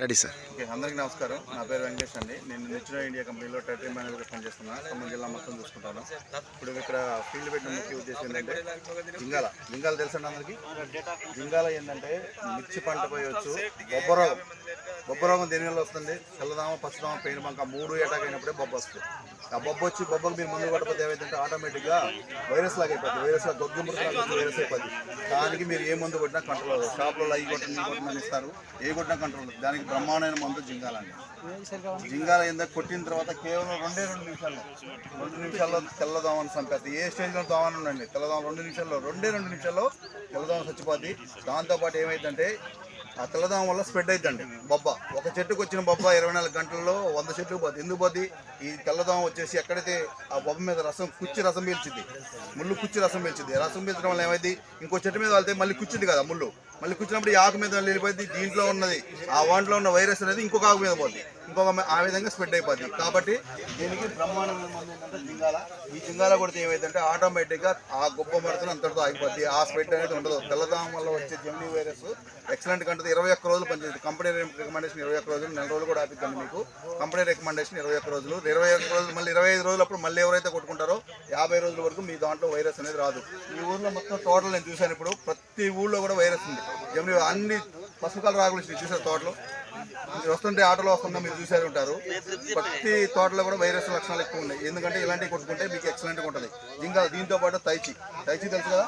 Ready sir. Okay అందరికీ నమస్కారం. నా పేరు వెంకటేష్ అండి. నేను నిచ్చిన ఇండియా కంపెనీలో టెరిటరీ మేనేజర్గా పనిచేస్తున్నాను ఖమ్మం జిల్లా మొత్తం చూసుకుంటాను. ఇప్పుడు ఇక్కడ ఫీల్డ్ పెట్టిన ముఖ్య ఉద్దేశం ఏంటంటే జింగాల జింగాల తెలుసండి అందరికీ? జింగాల ఏంటంటే మిర్చి పంట పోయొచ్చు బొబ్బ రోగం. బొబ్బ రోగం దేని వల్ల వస్తుంది? తెల్లదామ పచ్చదామ పెయిన్ బంక మూడు ఏటాక్ అయినప్పుడే బొబ్బ వస్తుంది. ఆ బొబ్బ వచ్చి బొబ్బకు మీరు ముందు పడకపోతే ఏమైందంటే ఆటోమేటిక్గా వైరస్ లాగా అయిపోతుంది వైరస్ లాగా గొగ్గు వైరస్ అయిపోతుంది దానికి మీరు ఏ మందు కొట్టినా కంట్రోల్ షాప్లో అవి కొట్టిన కొట్టిన ఇస్తారు. ఏ కొట్టినా కంట్రోల్ దానికి బ్రహ్మాండమైన మందు జింగాలండి. జింగాల ఏందో కొట్టిన తర్వాత కేవలం రెండే రెండు నిమిషాల్లో రెండు నిమిషాల్లో తెల్లదోమని చంపేస్తుంది ఏ స్టేజ్లో దోమని ఉండండి తెల్లదోమ రెండు నిమిషాల్లో రెండే రెండు నిమిషాల్లో తెల్లదోమ చచ్చిపోద్ది. దాంతోపాటు ఏమైందంటే ఆ తెల్లదోమ వల్ల స్ప్రెడ్ అవుతుందండి బొబ్బ ఒక చెట్టుకు వచ్చిన బొబ్బ ఇరవై నాలుగు గంటల్లో వంద చెట్లు పోద్ది. ఎందుకు పోద్ది? ఈ తెల్లదోమ వచ్చేసి ఎక్కడైతే ఆ బొబ్బ మీద రసం కుచ్చి రసం పీల్చింది ముళ్ళు కుచ్చి రసం పీల్చింది రసం పీల్చడం వల్ల ఏమైంది ఇంకో చెట్టు మీద వెళ్తే మళ్ళీ కుచ్చింది కదా ముళ్ళు. మళ్ళీ కూర్చున్నప్పుడు ఈ ఆకు మీద వెళ్ళిపోయింది దీంట్లో ఉన్నది ఆ వాంట్లో ఉన్న వైరస్ అనేది ఇంకొక ఆకు మీద పోద్ది. ఇంకొక ఆ విధంగా స్ప్రెడ్ అయిపోతుంది కాబట్టి దీనికి బ్రహ్మాండమైన ఏంటంటే జింగాల. ఈ జింగాల కొడితే ఏమైందంటే ఆటోమేటిక్గా ఆ గొప్ప మడతను అంతటితో ఆగిపోద్ది. ఆ స్ప్రెడ్ అనేది ఉండదు. తెల్లదాం వల్ల వచ్చే జెమినీ వైరస్ ఎక్సలెంట్ కంటే ఇరవై ఒక్క రోజులు పనిచేస్తుంది కంపెనీ రికమెండేషన్ ఇరవై ఒక్క రోజులు. నెల రోజులు కూడా ఆపిద్దండి మీకు. కంపెనీ రికమెండేషన్ ఇరవై ఒక్క రోజులు. ఇరవై ఒక్క రోజులు మళ్ళీ ఇరవై ఐదు రోజులు అప్పుడు మళ్ళీ ఎవరైతే కొట్టుకుంటారో యాభై రోజుల వరకు మీ దాంట్లో వైరస్ అనేది రాదు. ఈ ఊర్లో మొత్తం టోటల్ నేను చూశాను ఇప్పుడు. ప్రతి ఊళ్ళో కూడా వైరస్ ఉంది. జమిని అన్ని పసుపు కలర్ ఆకులు చూసారు తోటలో. మీరు వస్తుంటే ఆటోలో వస్తుంటే మీరు చూసారు ఉంటారు. ప్రతి తోటలో కూడా వైరస్ లక్షణాలు ఎక్కువ ఉన్నాయి. ఎందుకంటే ఇలాంటివి కొట్టుకుంటే మీకు ఎక్సలెంట్గా ఉంటుంది. ఇంకా దీంతో పాటు తైచి. తైచి తెలుసు కదా?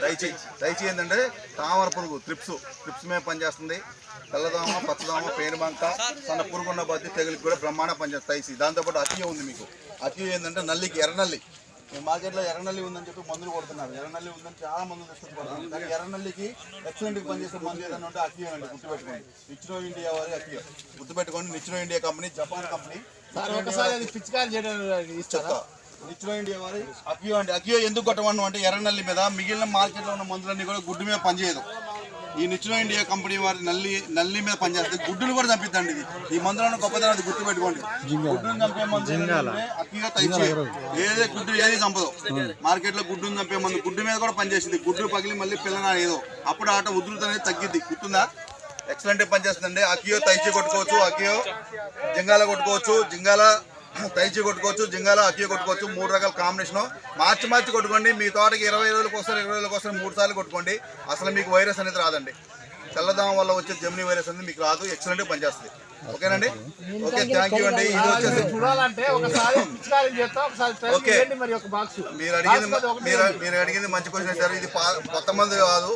తైచి. తైచి ఏంటంటే తామర పురుగు ట్రిప్స్ ట్రిప్స్ మీద పనిచేస్తుంది. తెల్లదోమ పచ్చదోమ పేనుబంక సన్న పురుగు ఉన్న బద్ది తెగులికి కూడా బ్రహ్మాండ పనిచేస్తుంది. తైచి. దాంతోపాటు అతియ ఉంది మీకు. అతియ ఏంటంటే నల్లికి ఎర్రనల్లి. ఈ మార్కెట్లో ఎర్రనల్లి ఉందని చెప్పి మందులు కొడుతున్నారు. ఎర్రనల్లి ఉందని చాలా మందులు తీసుకొని కొడుతున్నారు. కానీ ఎర్రనల్లికి ఎక్సలెంట్గా పనిచేసే మందు ఏదైనా ఉంటే అకియో అండి గుర్తుపెట్టుకోండి. నిచ్రో ఇండియా వారి అకియో గుర్తుపెట్టుకోండి నిచ్రో ఇండియా కంపెనీ జపాన్ కంపెనీ. ఒకసారి అది పిచికారి చేయడం చెప్తా. నిచ్రో ఇండియా వారి అకియో అండి. అకియో ఎందుకు కొట్టమను అంటే ఎర్రనల్లి మీద మిగిలిన మార్కెట్లో ఉన్న మందులన్నీ కూడా గుడ్డు మీద పనిచేయదు. ఈ నిచ్రో ఇండియా కంపెనీ వారి నల్లి నల్లి మీద పనిచేస్తుంది గుడ్డును కూడా చంపిద్దండి ఇది. ఈ మందులను గొప్పతనం అది గుర్తు పెట్టుకోండి గుడ్డును చంపే మందు ఏదే గుడ్డు ఏది చంపదు. మార్కెట్లో గుడ్డును చంపే మందు గుడ్డు మీద కూడా పనిచేసింది. గుడ్డు పగిలి మళ్ళీ పిల్లన ఏదో. అప్పుడు ఆట ఉధృతి అనేది తగ్గిద్ది. గుర్తుందా? ఎక్సలెంట్ పనిచేస్తుందండి. అకియో తైచి కొట్టుకోవచ్చు. అకియో జింగాల కొట్టుకోవచ్చు. జింగాల తైచి కొట్టుకోవచ్చు జింగాల అక్కి కొట్టుకోవచ్చు మూడు రకాల కాంబినేషన్ మార్చి మార్చి కొట్టుకోండి. మీ తోటకి ఇరవై రోజులకు ఒకసారి ఇరవై రోజులకు ఒకసారి మూడు సార్లు కొట్టుకోండి. అసలు మీకు వైరస్ అనేది రాదండి. తెల్లదాం వల్ల వచ్చే జెమినీ వైరస్ అనేది మీకు రాదు ఎక్సలెంట్ పనిచేస్తుంది. ఓకేనండి? ఓకే థ్యాంక్ యూ అండి. ఇది వచ్చేసి చూడాలంటే ఒకసారి పిచికారి చేస్తా ఒకసారి ట్రై ఓకే. చేయండి మరి ఒక బాక్స్ మీరు అడిగింది మీరు మీరు అడిగింది మంచి క్వశ్చన్ సార్. ఇది కొత్త మంది కాదు.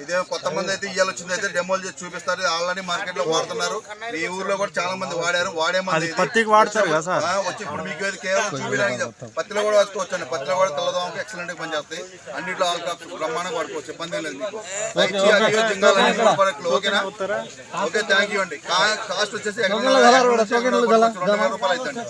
ఇదే కొత్త మంది అయితే ఇయ్యాలి వచ్చింది అయితే డెమోలు చేసి చూపిస్తారు. ఆల్రెడీ మార్కెట్లో వాడుతున్నారు. మీ ఊర్లో కూడా చాలా మంది వాడారు. వాడే మంది. పత్తికి వాడతారు కదా సార్? ఆ, వచ్చి ఇప్పుడు మీకు ఏది కేవలం చూపించడానికి చెప్- పత్తిలో కూడా వాడుకోవచ్చు అండి పత్తిలో కూడా తెల్లదోమకి ఎక్సలెంట్గా పనిచేస్తాయి. అన్నిట్లో ఆల్ క్రాప్స్ బ్రహ్మాండంగా వాడుకోవచ్చు. ఇబ్బంది లేదు మీకు. ఓకేనా? ఓకే థ్యాంక్ యూ అండి. కాస్ట్ వచ్చేసి నలభై రూపాయలు అవుతుంది